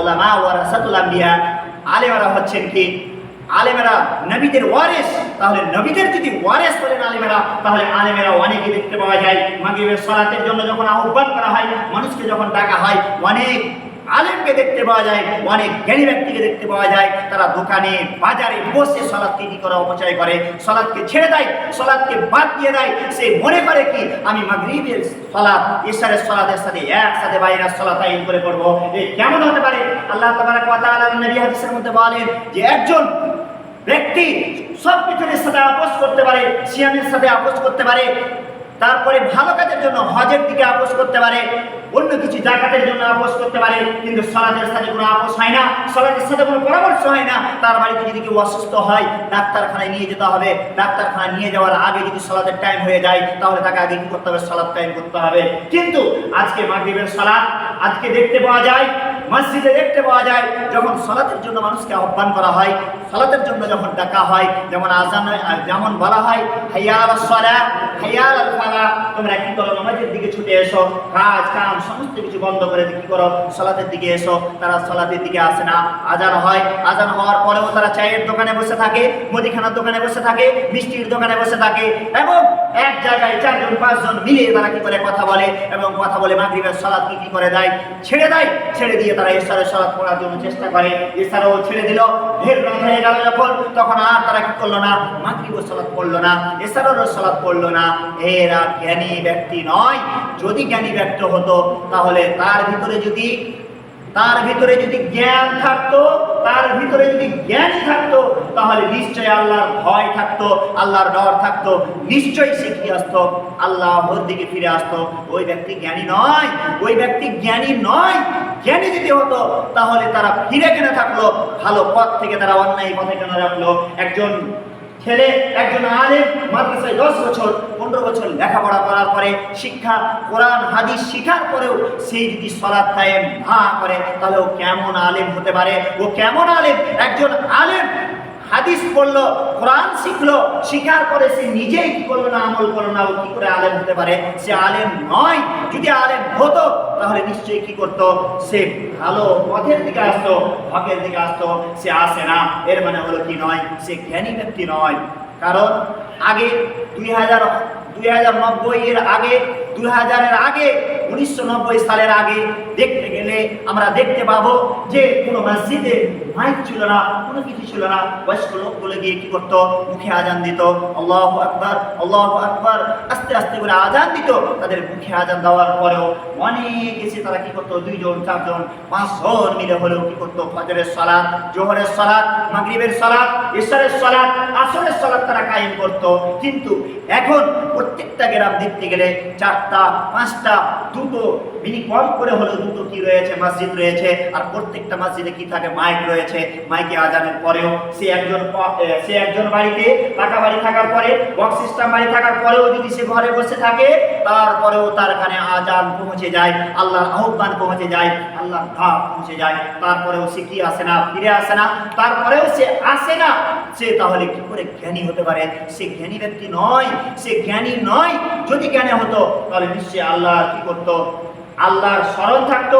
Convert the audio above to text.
ওলামা ওয়ারাসাতুল আম্বিয়া আলেমারা হচ্ছেন কি? আলেমেরা নবীদের ওয়ারেস তাহলে নবীদের যদি ওয়ারেস আলেমেরা তাহলে আলেমেরা অনেকে দেখতে পাওয়া যায়। মাগরিবের সালাতের জন্য যখন আহ্বান করা হয়, মানুষকে যখন ডাকা হয়, অনেক আলেমকে দেখতে পাওয়া যায়, অনেক জ্ঞানী ব্যক্তিকে দেখতে পাওয়া যায়। তারা দোকানে, বাজারে বসে সলাদকে কি করে অপচয় করে? সলাদকে ছেড়ে দেয় সলাদকে বাদ দিয়ে দেয়। সে মনে করে কি, আমি মাগরিবের সলাদ ঈশ্বরের সলাদের সাথে একসাথে বাইরের সলাত আইন করে করব এ কেমন হতে পারে? আল্লাহ তাবারাক ওয়া তাআলা নবী হাদিসের মধ্যে বলেন যে একজন ব্যক্তি সব কিছুর সাথে আপোষ করতে পারে, সিয়ামের সাথে আপোষ করতে পারে, তারপরে ভালো কাজের জন্য হজের দিকে আপোষ করতে পারে, অন্য কিছু জাকাতের জন্য আপোষ করতে পারে, কিন্তু সলাদের সাথে কোনো আপোষ হয় না সলাদের সাথে কোনো পরামর্শ হয় না, তার বাড়িতে যদি কেউ অসুস্থ হয়, ডাক্তারখানায় নিয়ে যেতে হবে, ডাক্তারখানায় নিয়ে যাওয়ার আগে যদি সলাদের টাইম হয়ে যায়, তাহলে তাকে আগে কি করতে হবে? সলাদ টাইম করতে হবে। কিন্তু আজকে মাগরিবের সলাদ আজকে দেখতে পাওয়া যায়, মসজিদে দেখতে পাওয়া যায়, যখন সলাতের জন্য মানুষকে আহ্বান করা হয় সলাতের জন্য যখন ডাকা হয়, যেমন আজান যেমন বলা হয় হাইয়াল সলা হাইয়াল ফালা, তোমরা কি করো, নামাজের দিকে ছুটে এসো, কাজ, কাম, সমস্ত কিছু বন্ধ করে কি করো, সলাতের দিকে এসো, তারা সলাতের দিকে আসে না। আজান হয় আজান হওয়ার পরেও তারা চায়ের দোকানে বসে থাকে, মুদিখানার দোকানে বসে থাকে, মিষ্টির দোকানে বসে থাকে, এবং এক জায়গায় চারজন, পাঁচজন মিলে তারা কি করে কথা বলে, এবং কথা বলে মাগরিবের সালাদ কি কি করে দেয়, ছেড়ে দেয়, ছেড়ে দিয়ে তারা ঈশ্বরের সালাদ পড়ার জন্য চেষ্টা করে। ঈশ্বরও ছেড়ে দিল ভের রাত গেল যখন, তখন আর তারা কি করল না? সালাদ পড়ল না সালাদ পড়ল না। এরা জ্ঞানী ব্যক্তি নয়। যদি জ্ঞানী হতো, তাহলে তার ভিতরে যদি, তার ভিতরে যদি জ্ঞান থাকতো, তার ভিতরে যদি জ্ঞান থাকতো, তাহলে নিশ্চয়ই আল্লাহর ভয় থাকতো, আল্লাহর ডর থাকতো। নিশ্চয়ই সে কি আসতো? আল্লাহর দিকে ফিরে আসতো। ওই ব্যক্তি জ্ঞানী নয়, ওই ব্যক্তি জ্ঞানী নয়। জ্ঞানী হতো, তাহলে তারা ফিরে কেন থাকল, ভালো পথ থেকে তারা অন্যায় পথে কেন রাখল। একজন ছেলে, একজন আলেম মাদ্রাসায় দশ বছর, পনেরো বছর লেখাপড়া করার পরে শিক্ষা, কোরআন, হাদিস শিখার পরেও সেই যদি সলাৎ টাইম না করে, তাহলে ও কেমন আলেম হতে পারে? ও কেমন আলেম? একজন আলেম হাদিস পড়ল, কোরআন শিখলো, শিখার পরে সে নিজেই কি করল না আমল করল না, ও কি করে আলেম হতে পারে? সে আলেম নয়। যদি আলেম হতো তাহলে নিশ্চয়ই কি করতো? সে ভালো পথের দিকে আসতো হকের দিকে আসতো, সে আসে না। এর মানে হলো কি নয়? সে জ্ঞানী ব্যক্তি নয়। কারণ আগে দুই হাজার দুই হাজার নব্বই এর আগে দুই হাজারের আগে, উনিশশো নব্বই সালের আগে দেখতে গেলে আমরা দেখতে পাবো যে কোনো মসজিদে মাইক ছিল না, কোনো কিছু ছিল না। বয়স্ক লোকগুলো গিয়ে কি করতো? মুখে আজান দিত। আল্লাহ আকবার আল্লাহ আকবার। আস্তে আস্তে করে আজান দিত। তাদের মুখে আজান দেওয়ার পরেও অনেক এসে তারা কি করতো? দুইজন, চারজন, পাঁচজন মিলে হলেও কি করতো? ফজরের সালাদ জোহরের সালাদ মাগরিবের সালাদ ঈশ্বরের সালাদ আসরের সালাদ তারা কায়েম করতো। কিন্তু এখন প্রত্যেকটা গ্রাম দেখতে গেলে চারটা, পাঁচটা, দুটো, মিনি কম করে হলেও দুটো কি রয়েছে? মসজিদ রয়েছে। আর প্রত্যেকটা মসজিদে কি থাকে? মাইক রয়েছে। মাইকে আজানের পরেও সে একজন সে একজন বাড়িতে পাকা বাড়ি থাকার পরে বক্স সিস্টেম বাড়ি থাকার পরেও যদি সে ঘরে বসে থাকে, তারপরেও তার কানে আজান পৌঁছে যায়, আল্লাহর আহ্বান পৌঁছে যায়, আল্লাহর ধাপ পৌঁছে যায়। তারপরেও সে কি আসে না? ফিরে আসে না। তারপরেও সে আসে না। সে তাহলে কি করে জ্ঞানী হতে পারে? সে জ্ঞানী ব্যক্তি নয়। সে জ্ঞানী নয়। যদি জ্ঞানী হতো তাহলে নিশ্চয়ই আল্লাহ কি করতো? আল্লাহর স্মরণ থাকতো